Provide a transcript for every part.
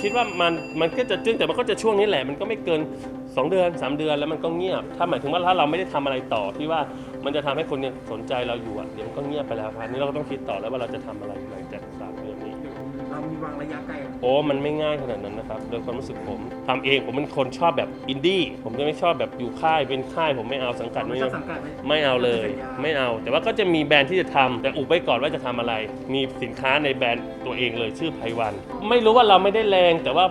คิดว่ามันมันก็จะจึ้งแต่มันก็จะช่วงนี้แหละ มันก็ไม่เกิน 2 เดือน 3 เดือนแล้วมันก็เงียบ ถ้าหมายถึงว่าถ้าเราไม่ได้ทำอะไรต่อที่ว่ามันจะทำให้คนเนี่ยสนใจเราอยู่อะเดี๋ยวมันก็เงียบไปแล้วครับนี่เราก็ต้องคิดต่อแล้วว่าเราจะทำอะไรหลังจาก มีวางระยะไกลโอ้มันไม่ง่ายขนาดนั้นนะครับโดยความรู้สึกผมทำเองผมเป็นคนชอบแบบอินดี้ผมจะไม่ชอบแบบอยู่ค่ายเป็นค่ายผมไม่เอาสังกัดไม่ไม่ชอเอาบสังกัดไหมไม่เอาเลยสัญญาไม่เอา แต่ว่าก็จะมีแบรนด์ที่จะทำแต่อุบไว้ก่อนว่าจะทำอะไร มีสินค้าในแบรนด์ตัวเองเลยชื่อไพวัน ไม่รู้ว่าเราไม่ได้แรง แต่ว่า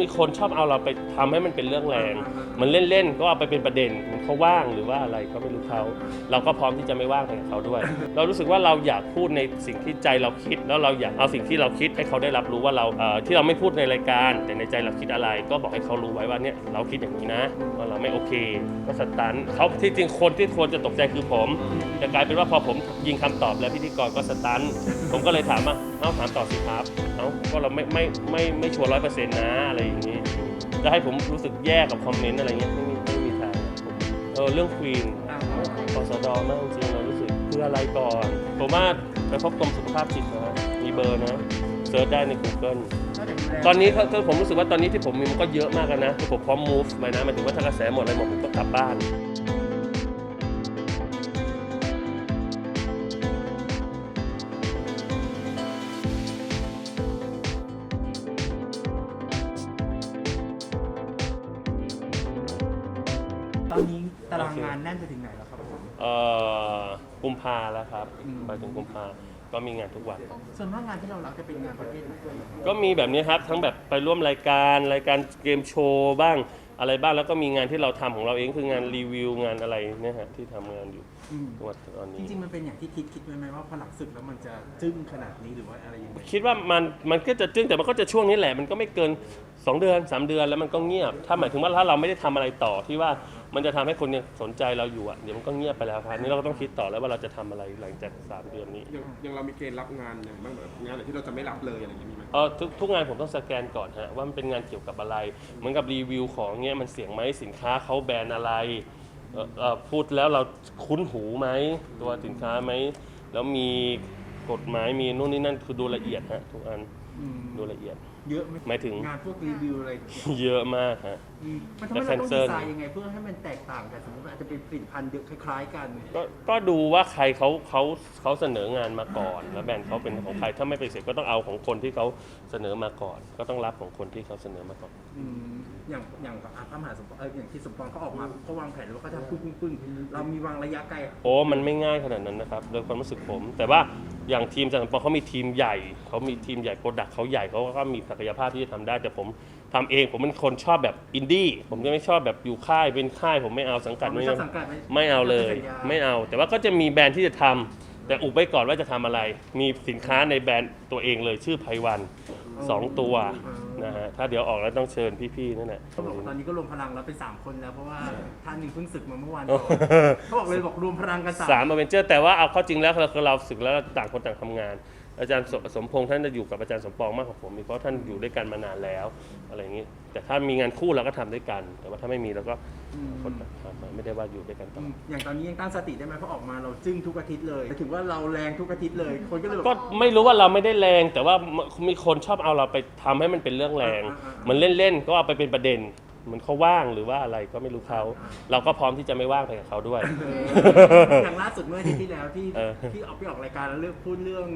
มีคนชอบเอาเราไปทำให้มันเป็นเรื่องแรง มันเล่นๆก็เอาไปเป็นประเด็นเหมันเขาว่างหรือว่าอะไรก็ไม่รู้เขาเราก็พร้อมที่จะไม่ว่างไปกับเขาด้วย เรารู้สึกว่าเราอยากพูดในสิ่งที่ใจเราคิด แล้วเราอยากเอาสิ่งที่เราคิดให้เขาได้รับรู้ว่าเราเที่เราไม่พูดในรายการ แต่ในใจเราคิดอะไร ก็บอกให้เขารู้ไว้ว่าเนี่ยเราคิดอย่างนี้นะว่าเราไม่โอเค ก็สตันเขาที่จริงคนที่ควรจะตกใจคือผมแต่กลายเป็นว่าพอผมยิงคำตอบแล้วพิธีกรก็สตันผมก็เลยถามว่าเอ้าถามต่อสิครับเอ้าก็เราไม่ไม่ไม่ไม่ชัวร์ร้อยเปอร์เซ็นต์นะอะไรอย่างนี้จะให้ผมรู้สึกแย่กับคอมเมนต์อะไรเงี้ยไม่มีไม่มีทางเออเรื่องควีนอ่ากสดมากจริงเรารู้สึกคืออะไรก่อนผมว่าไปพบกรมสุขภาพจิตนะมีเบอร์นะ เซิร์ชได้ใน Google ก็จะดูแลตอนนี้ถ้าถ้าผมรู้สึกว่าตอนนี้ที่ผมมีมันก็เยอะมากแล้วนะคือผมพร้อม move ไปนะหมายถึงว่าถ้ากระแสหมดอะไรหมดผมก็กลับบ้าน ตอนนี้ตารางงานแน่นไปถึงไหนแล้วครับผมเอ่อกุมภาแล้วครับอืมไปถึงกุมภา ก็มีงานทุกวัน ส่วนมากงานที่เรารับจะเป็นงานประเภทไหนก็มีแบบนี้ครับทั้งแบบไปร่วมรายการรายการเกมโชว์บ้างอะไรบ้างแล้วก็มีงานที่เราทำของเราเองคืองานรีวิวงานอะไรเนี่ยฮะที่ทำงานอยู่อืมทุกวันตอนจนี้ ริง ๆ มันเป็นอย่างที่คิดคิดไว้ไหมว่าพอหลังศึกแล้วมันจะจึ้งขนาดนี้หรือว่าอะไรอย่างเงี้ยคิดว่ามันมันก็จะจึ้งแต่มันก็จะช่วงนี้แหละ มันก็ไม่เกิน 2 เดือน 3 เดือนแล้วมันก็เงียบ ถ้าหมายถึงว่าถ้าเราไม่ได้ทำอะไรต่อที่ว่า มันจะทำให้คนเนี่ยสนใจเราอยู่อะเดี๋ยวมันก็เงียบไปแล้วครับนี่เราก็ต้องคิดต่อแล้วว่าเราจะทำอะไรหลังจาก3เดือนนี้ยังยังเรามีเกณฑ์รับงานอย่างบ้างแบบงานไหนที่เราจะไม่รับเลยอะไรอย่างเงี้ยมีไหมเออทุกทุกงานผมต้องสแกนก่อนฮะว่ามันเป็นงานเกี่ยวกับอะไรเหมือนกับรีวิวของเงี้ยมันเสี่ยงไหมสินค้าเขาแบรนด์อะไรเอ่อเอ่อพูดแล้วเราคุ้นหูไหมตัวสินค้าไหมแล้วมีกฎหมายมีนู่นนี่นั่นคือดูละเอียดฮะทุกอันอืมดูละเอียด เยอะไหมหมายถึง งานพวกรีวิวอะไรเยอะมากฮะ อืมมันทำให้เราต้องดีไซน์ยังไง เพื่อให้มันแตกต่างกันสมมติว่าอาจจะเป็นผลิตภัณฑ์เยอะคล้าย ๆ กันก็ก็ดูว่าใครเขาเขาเขาเสนองานมาก่อน แล้วแบรนด์เขาเป็นของใครถ้าไม่ไปเสร็จก็ต้องเอาของคนที่เขาเสนอมาก่อน ก็ต้องรับของคนที่เขาเสนอมาก่อน อืมอย่างอย่างกับอาพระมหาสมปองเอออย่างที่สมปองเขาออกมาเขาวางแผนว่าเขาทำปึ้งปึ้งปึ้งเรามีวางระยะไกล โอ้มันไม่ง่ายขนาดนั้นนะครับโดยความรู้สึกผม แต่ว่า อย่างทีมจันทร์ปอเขามีทีมใหญ่เขามีทีมใหญ่โปรดักเขาใหญ่เขาก็มีศักยภาพที่จะทำได้แต่ผมทำเองผมเป็นคนชอบแบบอินดี้ผมจะไม่ชอบแบบอยู่ค่ายเป็นค่าย ผมไม่เอาสังกัดไม่ชอบสังกัดไหมไม่เอาเลยไม่สัญญาไม่เอา แต่ว่าก็จะมีแบรนด์ที่จะทำแต่อุบไว้ก่อนว่าจะทำอะไร มีสินค้าในแบรนด์ตัวเองเลยชื่อไพวัน สองตัวนะฮะถ้าเดี๋ยวออกแล้วต้องเชิญพี่ๆนั่นแหละ เขาบอกว่าตอนนี้ก็รวมพลังแล้วเป็นสามคนแล้วเพราะว่าท่านหนึ่งเพิ่งศึกมาเมื่อวานโอ้ก่อนเขาบอกเลยบอกรวมพลังกันสามสามอเวนเจอร์แต่ว่าเอาเข้าจริงแล้วเราคือเราศึกแล้วต่างคนต่างทำงาน อาจารย์สสมพงษ์ท่านจะอยู่กับอาจารย์สมปองมากกว่าผมอีกเพราะท่านอยู่ด้วยกันมานานแล้วอะไรอย่างนี้ แต่ถ้ามีงานคู่เราก็ทำด้วยกัน แต่ว่าถ้าไม่มีเราก็อืมคนต่างทำไม่ได้ว่าอยู่ด้วยกันต่ออืมอย่างตอนนี้ยังตั้งสติได้ไหมเพราะออกมาเราจึ้งทุกอาทิตย์เลยถือว่าเราแรงทุกอาทิตย์เลย คนก็เลยก็แบบไม่รู้ว่าเราไม่ได้แรง แต่ว่ามีคนชอบเอาเราไปทำให้มันเป็นเรื่องแรงอ่าอ่าอ่าเหมันเล่นๆก็เอาไปเป็นประเด็นเหมันเขาว่างหรือว่าอะไรก็ไม่รู้เขาเราก็พร้อมที่จะไม่ว่างไปกับเขาด้วย เอออย่างล่าสุดเมื่ออาทิตย์ที่แล้วที่เออ ที่ออกไปออกรายการแล้วเรื่องพูดเรื่อง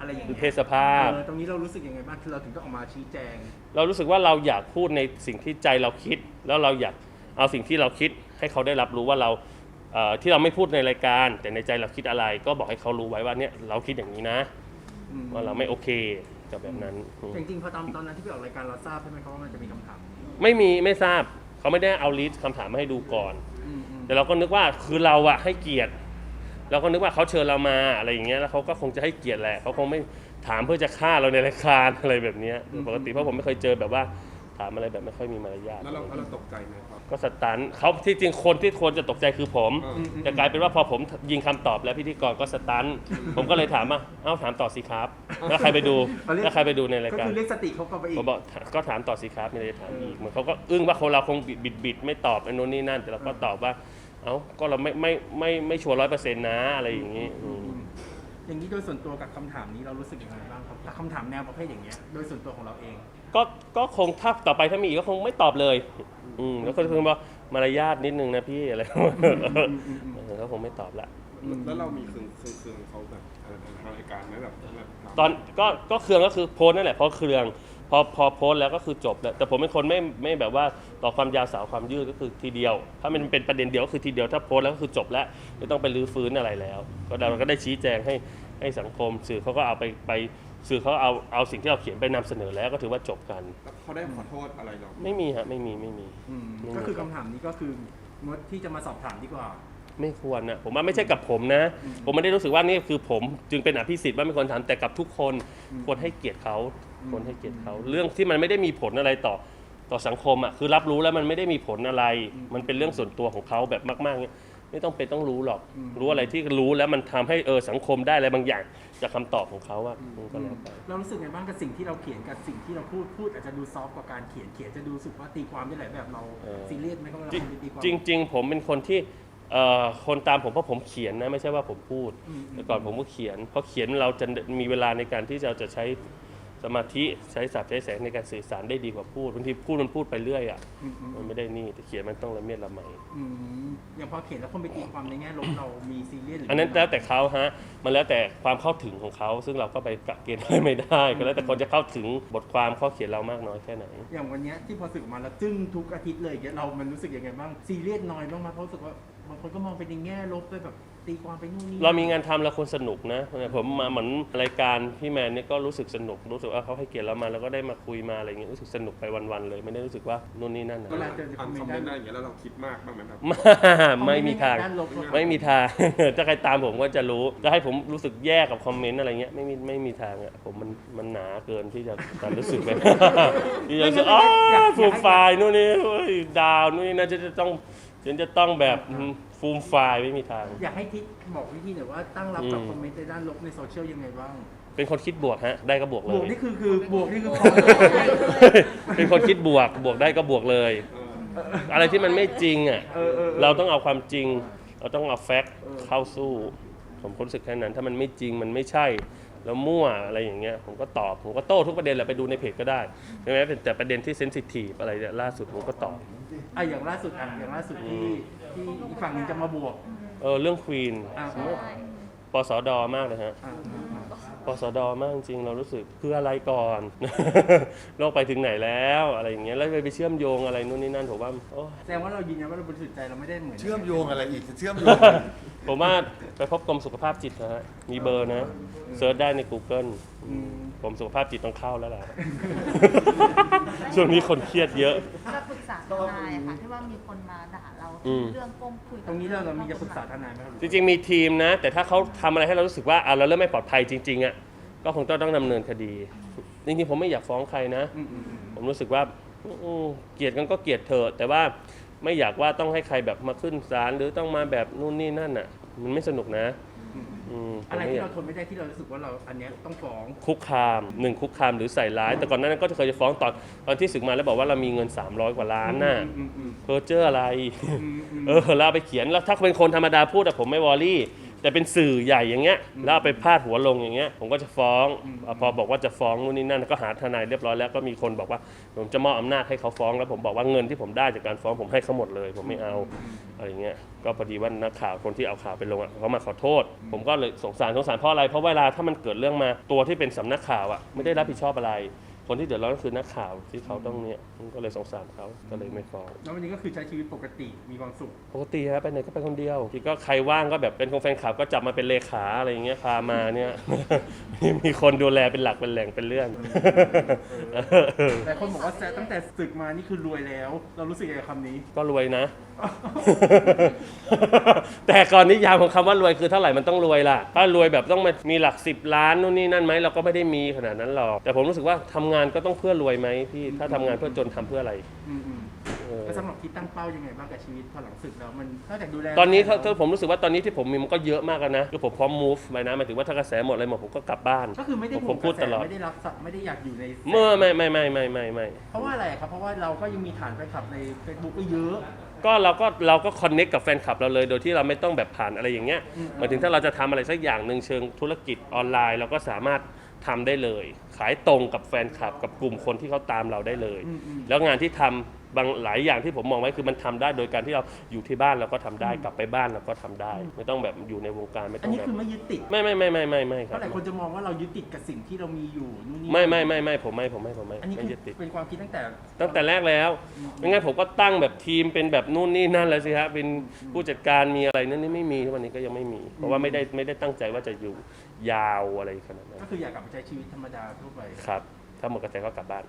อะไรอย่างคือเงี้ยเพศสภาพ เออตรงนี้เรารู้สึกยังไงบ้างคือเราถึงต้องออกมาชี้แจง เรารู้สึกว่าเราอยากพูดในสิ่งที่ใจเราคิด แล้วเราอยากเอาสิ่งที่เราคิดให้เขาได้รับรู้ว่าเราเอ่อที่เราไม่พูดในรายการ แต่ในใจเราคิดอะไร ก็บอกให้เขารู้ไว้ว่าเนี่ยเราคิดอย่างนี้นะ อืม ว่าเราไม่โอเคกับแบบนั้นอืมจริงๆพอตอนตอนนั้นที่ไปออกรายการเราทราบใช่ไหมครับว่ามันจะมีคำถามนี้ไม่มีไม่ทราบเขาไม่ได้เอาลิสต์คำถามมาให้ดูก่อน อืมอืมแต่เราก็นึกว่าคือเราอะให้เกียรติ เราก็นึกว่าเขาเชิญเรามาอะไรอย่างเงี้ยแล้วเขาก็คงจะให้เกียรติแหละเขาคงไม่ถามเพื่อจะฆ่าเราในรายการอะไรแบบเนี้ยปกติเพราะผมไม่เคยเจอแบบว่าถามอะไรแบบไม่ค่อยมีมารยาทแล้วเราแล้วเราตกใจไหมครับ ก็สตันเขาที่จริงคนที่ควรจะตกใจคือผมเอออืมอืม แต่กลายเป็นว่าพอผมยิงคำตอบแล้วพิธีกรก็สตันผมก็เลยถามว่าเอ้าถามต่อสิครับ แล้วใครไปดูเขาเรียก แล้วใครไปดูในรายก็การ คือเรียกสติเขากลับไปอีกผมบอกก็ถามต่อสิครับมีอะไรจะถามอีกเหมือนเขาก็อึ้งว่าคนเราคงบิดบิดบิดไม่ตอบไอ้นู้นนี่นั่น แต่เราก็ตอบว่า เอ้าก็เราไม่ไม่ไม่ไม่ชัวร์ร้อยเปอร์เซ็นต์นะอะไรอย่างนี้อืม อย่างนี้โดยส่วนตัวกับคำถามนี้เรารู้สึกยังไงบ้างครับกับคำถามแนวประเภทอย่างเงี้ยโดยส่วนตัวของเราเอง ก็ก็คงถ้าต่อไปถ้ามีอีกก็คงไม่ตอบเลย อืมแล้วก็คือว่ามารยาทนิดนึงนะพี่อะไรเออก็คงไม่ตอบละ แล้วเรามีเคืองเคืองเคืองเขาแบบอะไรทางรายการไหมแบบแบบตอนก็ก็เครืองก็คือโพสต์นั่นแหละเพราะเครือง พอพอโพสต์แล้วก็คือจบแล้วแต่ผมเป็นคนไม่ไม่แบบว่าต่อความยาวสาวความยืดก็คือทีเดียว ถ้ามันเป็นประเด็นเดียวก็คือทีเดียวถ้าโพสต์แล้วก็คือจบแล้วไม่ต้องไปรื้อฟื้นอะไรแล้ว ก็เราก็ได้ชี้แจงให้ให้สังคม สื่อเขาก็เอาไปไปสื่อเขาเอาเอาสิ่งที่เราเขียนไปนำเสนอแล้วก็ถือว่าจบกัน แล้วเขาได้ขอโทษอะไรเราไม่มีฮะไม่มีไม่มี อืมไม่มี ก็คือคำถามนี้ก็คืองดที่จะมาสอบถามดีกว่า ไม่ควรนะผมว่าไม่ใช่กับผมนะ ผมไม่ได้รู้สึกว่านี่คือผมจึงเป็นอภิสิทธิ์ว่าไม่ควรทำแต่กับทุกคนควรให้เกียรติเขา ควรให้เกียรติเขาเรื่องที่มันไม่ได้มีผลอะไรต่อต่อสังคมอะคือรับรู้แล้วมันไม่ได้มีผลอะไร มันเป็นเรื่องส่วนตัวของเขาแบบมากๆเนี่ยไม่ต้องเป็นต้องรู้หรอก รู้อะไรที่รู้แล้วมันทำให้เออสังคมได้อะไรบางอย่างจากคำตอบของเขาอะมันก็แล้วไปเรารู้สึกไงบ้างกับสิ่งที่เราเขียนกับสิ่งที่เราพูดพูดอาจจะดูซอฟต์กว่าการเขียนเขียนจะดูสุกว่าตีความได้หลายแบบเราเออซีเรียสไหมครับเวลาจริงคนไปตีความจริงจริง ๆ ผมเป็นคนที่เอ่อคนตามผมเพราะผมเขียนนะไม่ใช่ว่าผมพูดอืมแต่ก่อนผมก็เขียนเพราะเขียนเราจะมีเวลาในการที่เราจะใช้ สมาธิใช้สับใช้แสงในการสื่อสารได้ดีกว่าพูดบางทีพูดมันพูดไปเรื่อยอะอืมอืมมันไม่ได้นี่แต่เขียนมันต้องละเมียดละไม อืมอย่างพอเขียนแล้วคนไปตีความในแง่ลบเรามีซีเรียสหรือันนั้นแล้วแต่เขาฮะ มันแล้วแต่ความเข้าถึงของเขา ซึ่งเราก็ไปกะเกณฑ์ให้ไม่ได้ ก็แล้วแต่คนจะเข้าถึงบทความข้อเขียนเรามากน้อยแค่ไหน อย่างวันเนี้ยที่พอสึกมาแล้วจึ้งทุกอาทิตย์เลยอย่างเงี้ยเรามันรู้สึกยังไงบ้างซีเรียสน้อยบ้างไหมเพราะรู้สึกว่าบางคนก็มองไปในแง่ลบไปแบบ ตีความไปนู่นนี่เรามีงานทำเราควรสนุกนะผมมาเหมือนรายการพี่แมนเนี่ยก็รู้สึกสนุกรู้สึกว่าเขาให้เกียรติเรามาแล้วก็ได้มาคุยมาอะไรเงี้ยรู้สึกสนุกไปวันๆเลย ไม่ได้รู้สึกว่านู่นนี่นั่นนะ เวลาเจอคอ่าอนมเมคอนมต์เมด้านนต์ได้อย่างเงี้ยแล้วเราคิดมากบ้างไหมครับไม่มีทาง ด้านลบอะไม่มีทาง ถ้าใครตามผมก็จะรู้จะให้ผมรู้สึกแย่กับคอมเมนต์อะไรเงี้ยไม่มีไม่มีทางอะผมมันมันหนาเกินที่จะจะรู้สึกไปที่จะรู้สึกอ๋อฟูมไฟล์นู่นนี่เฮ้ยดาวนู่นนี่น่าจะจะต้องฉันจะต้องแบบ ฟูมไฟล์ไม่มีทาง อยากให้ทิศบอกวิธีหน่อยว่าตั้งรับกับอืม คอมเมนต์ในด้านลบในโซเชียลยังไงบ้าง เป็นคนคิดบวกฮะ ได้ก็บวกเลบวกย นี่คือคือบวกนี่คือพอเป็นคนคิดบวก บวกได้ก็บวกเลย อะไรที่มันไม่จริงอะ เออเออ เราต้องเอาความจริง เราต้องเอาแฟกต์เข้าสู้ ผมก็รู้สึกแค่นั้น ถ้ามันไม่จริงมันไม่ใช่ แล้วมั่วอะไรอย่างเงี้ย ผมก็ตอบ ผมก็โต้ทุกประเด็นแหละไปดูในเพจก็ได้ใช่ไหมเป็นแต่ประเด็นที่เซนซิทีฟอะไรเนี่ยล่าสุดผมก็ตอบ อะอย่างล่าสุดอะอย่างล่าสุดที่ ที่อีกฝั่งหนึงจะมาบวกเออเรื่องควีนอะปสดมากเลยฮะอะปสดมากจริงๆเรารู้สึกคืออะไรก่อน โลกไปถึงไหนแล้วอะไรอย่างเงี้ยแล้วไปเชื่อมโยงอะไรนู่นนี่นั่นผมว่าโอ้ยแสดงว่าเรายืนยันว่าเราบริสุทธิ์ใจเราไม่ได้เหมือนเชื่อมโยงอะไรอีกเชื่อมโยง ผมว่าไปพบกรมสุขภาพจิตนะฮะมีเบอร์นะเซิร์ชได้ใน Google อืมกรมสุขภาพจิตต้องเข้าแล้วล่ะ ช่วงนี้คนเครียดเยอะจะปรึกษาทนายอะค่ะที่ว่ามีคนมาด่าเรา อืม เรื่องก้มคุยตรงนี้เราเรามีจะปรึกษาทนายไหมครับจริงๆมีทีมนะ แต่ถ้าเขาทำอะไรให้เรารู้สึกว่าอะเราเริ่มไม่ปลอดภัยจริงๆอะก็คงต้องต้องดำเนินคดีจริงๆผมไม่อยากฟ้องใครนะ อืมอืมอืมผมรู้สึกว่าอืมเกลียดกันก็เกลียดเถอะแต่ว่าไม่อยากว่าต้องให้ใครแบบมาขึ้นศาลหรือต้องมาแบบนู่นนี่นั่นอะ มันไม่สนุกนะอื มผมอะไรไม่อที่ยาก เราทนไม่ได้ที่เรารู้สึกว่าเราอันเนี้ยต้องฟ้องคุกคามหนึ่งคุกคามหรือใส่ร้าย แต่ก่อนหนานั้นก็เคยจะฟ้องตอนตอนที่ศึกมาแล้วบอกว่าเรามีเงิน 300 กว่าล้านน่ะอืมอืมเพอเจออะไร อืมอืม เออแล้วเอาไปเขียนแล้วถ้าเป็นคนธรรมดาพูดอะผมไม่วอรี่ แต่เป็นสื่อใหญ่อย่างเงี้ยแล้วเอาไปพาดหัวลงอย่างเงี้ยผมก็จะฟ้องอะพอบอกว่าจะฟ้องนู่นนี่นั่นก็หาทนายเรียบร้อยแล้วก็มีคนบอกว่าผมจะมอบอำนาจให้เขาฟ้องแล้วผมบอกว่าเงินที่ผมได้จากการฟ้องผมให้เขาหมดเลย ผมไม่เอาอะไรเงี้ยก็พอดีว่านักข่าวคนที่เอาข่าวไปลงอะเขามาขอโทษ ผมก็เลยสงสารสงสารเพราะอะไรเพราะเวลาถ้ามันเกิดเรื่องมาตัวที่เป็นสำนักข่าวอะไม่ได้รับผิดชอบอะไร คนที่เดือดร้อนก็คือนักข่าวที่เขาต้องเนี่ยผมก็เลยสงสารเขาก็เลยไม่ฟ้องแล้ววันนี้ก็คือใช้ชีวิตปกติมีความสุขปกติฮะไปไหนก็ไปคนเดียวที่ก็ใครว่างก็แบบเป็นคงแฟนคลับก็จับมาเป็นเลขาอะไรอย่างเงี้ยพามาเนี่ยมีคนดูแลเป็นหลักเป็นแหล่งเป็นเรื่องแต่คนบอกว่าแซะตั้งแต่ศึกมานี่คือรวยแล้ว เรารู้สึกยังไงกับคำนี้ ก็รวยนะ แต่ก่อนนิยามของคำว่ารวยคือเท่าไหร่มันต้องรวยล่ะถ้ารวยแบบต้องมามีหลักสิบล้านนู่นนี่นั่นไหมเราก็ไม่ได้มีขนาดนั้นหรอกแต่ผมรู้สึกว่าทำงานก็ต้องเพื่อรวยไหมพี่ถ้าทำงานเพื่อจนทำเพื่ออะไรอืมอืมเออแล้วสำหรับที่ตั้งเป้ายังไงบ้างกับชีวิตพอหลังศึกแล้วมันนอกจากดูแลตอนนี้ถ้าแล้ถ้าวผมรู้สึกว่าตอนนี้ที่ผมมีมันก็เยอะมากแล้วนะคือผมพร้อม move ไปนะหมายถึงว่าถ้ากระแสหมดอะไรหมดผมก็กลับบ้าน ก็คือไม่ได้ผมห่วงพูดกระแสตลอด ไม่ได้รักสัตว์ไม่ได้อยากอยู่ในเมื่อไม่ไม่ไม่ไม่ไม่ไม่ เพราะว่าอะไรครับเพราะว่าเราก็ยังมีฐานแฟนคลับใน Facebook ก็เยอะ ก็เราก็เราก็คอนเน็กกับแฟนคลับเราเลย โดยที่เราไม่ต้องแบบผ่านอะไรอย่างเงี้ยหมายถึงถ้าเราจะทำอะไรสักอย่างหนึ่งเชิงธุรกิจออนไลน์ เราก็สามารถ ทำได้เลย ขายตรงกับแฟนคลับกับกลุ่มคนที่เขาตามเราได้เลยแล้วงานที่ทำบางหลายอย่างที่ผมมองไว้คือมันทำได้โดยการที่เราอยู่ที่บ้านเราก็ทำได้กลับไปบ้านเราก็ทำได้ ไม่ต้องแบบอยู่ในวงการไม่อัต้นองนี้แบบ คือไม่ยึดติดไม่ไม่ไม่ไม่ไม่ไม่คเพรับราะหลายคนจะมองว่าเรายึดติดกับสิ่งที่เรามีอยู่นู่นนี่ไม่ไม่ไม่ไม่ผมไม่ผมไม่ผมไม่อันนี้ไม่คือยึดติดเป็นความคิดตั้งแต่ ตั้งแต่แรกแล้วไม่งั้นผมก็ตั้งแบบทีมเป็นแบบนู่นนี่นั่นแล้วสิฮะเป็นผู้จัดการมีอะไรนั่นนี่ไม่มีทุกวันนี้ก็ยังไม่มี เพราะว่าไม่ได้ไม่ได้ตั้งใจว่าจะอยู่ ยาวอะไรขนาดนั้นก็คืออยากกลับไปใช้ชีวิตธรรมดาทั่วไป ครับ ถ้าหมดกระแสก็กลับบ้าน